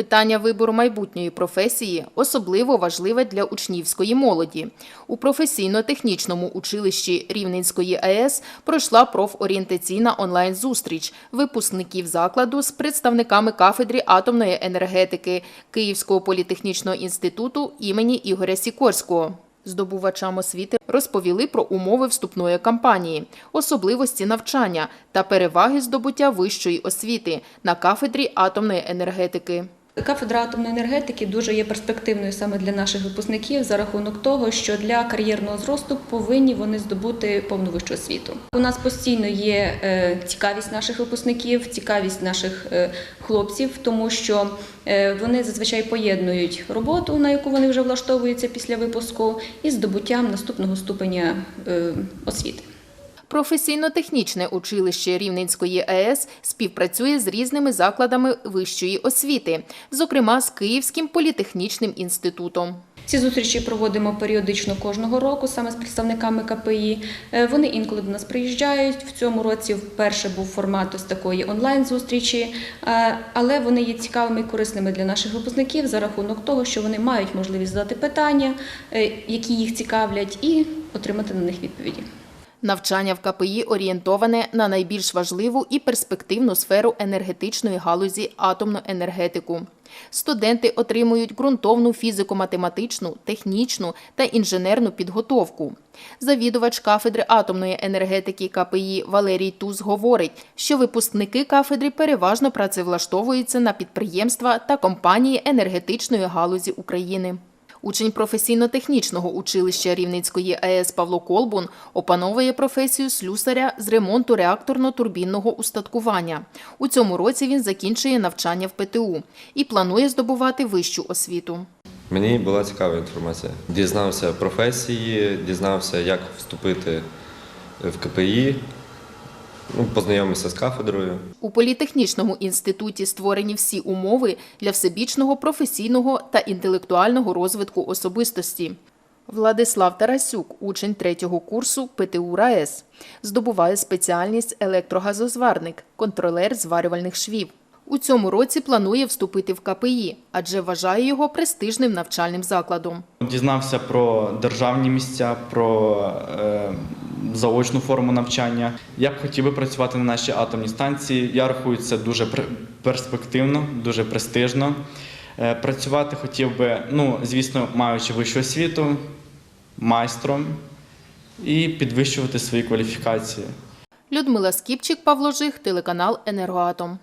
Питання вибору майбутньої професії особливо важливе для учнівської молоді. У професійно-технічному училищі Рівненської АЕС пройшла профорієнтаційна онлайн-зустріч випускників закладу з представниками кафедри атомної енергетики Київського політехнічного інституту імені Ігоря Сікорського. Здобувачам освіти розповіли про умови вступної кампанії, особливості навчання та переваги здобуття вищої освіти на кафедрі атомної енергетики. Кафедра атомної енергетики дуже є перспективною саме для наших випускників за рахунок того, що для кар'єрного зросту повинні вони здобути повну вищу освіту. У нас постійно є е, цікавість наших випускників, цікавість наших е, хлопців, тому що е, вони зазвичай поєднують роботу, на яку вони вже влаштовуються після випуску, із здобуттям наступного ступеня освіти. Професійно-технічне училище Рівненської АЕС співпрацює з різними закладами вищої освіти, зокрема з Київським політехнічним інститутом. Ці зустрічі проводимо періодично кожного року саме з представниками КПІ. Е, Вони інколи до нас приїжджають. В цьому році вперше був формат ось такої онлайн-зустрічі, Е, але вони є цікавими і корисними для наших випускників за рахунок того, що вони мають можливість задати питання, е, які їх цікавлять, і отримати на них відповіді. Навчання в КПІ орієнтоване на найбільш важливу і перспективну сферу енергетичної галузі атомну енергетику. Студенти отримують ґрунтовну фізико-математичну, технічну та інженерну підготовку. Завідувач кафедри атомної енергетики КПІ Валерій Туз говорить, що випускники кафедри переважно працевлаштовуються на підприємства та компанії енергетичної галузі України. Учень професійно-технічного училища Рівненської АЕС Павло Колбун опановує професію слюсаря з ремонту реакторно-турбінного устаткування. У цьому році він закінчує навчання в ПТУ і планує здобувати вищу освіту. Мені була цікава інформація. Дізнався професії, дізнався, як вступити в КПІ, ну, познайомився з кафедрою. У політехнічному інституті створені всі умови для всебічного професійного та інтелектуального розвитку особистості. Владислав Тарасюк, учень третього курсу ПТУ РаЕС, здобуває спеціальність електрогазозварник, контролер зварювальних швів. У цьому році планує вступити в КПІ, адже вважає його престижним навчальним закладом. Дізнався про державні місця, про е, заочну форму навчання. Я б хотів би працювати на нашій атомній станції. Я рахую це дуже перспективно, дуже престижно. Е, працювати хотів би, ну, звісно, маючи вищу освіту, майстром і підвищувати свої кваліфікації. Людмила Скіпчик, Павло Жих, телеканал Енергоатом.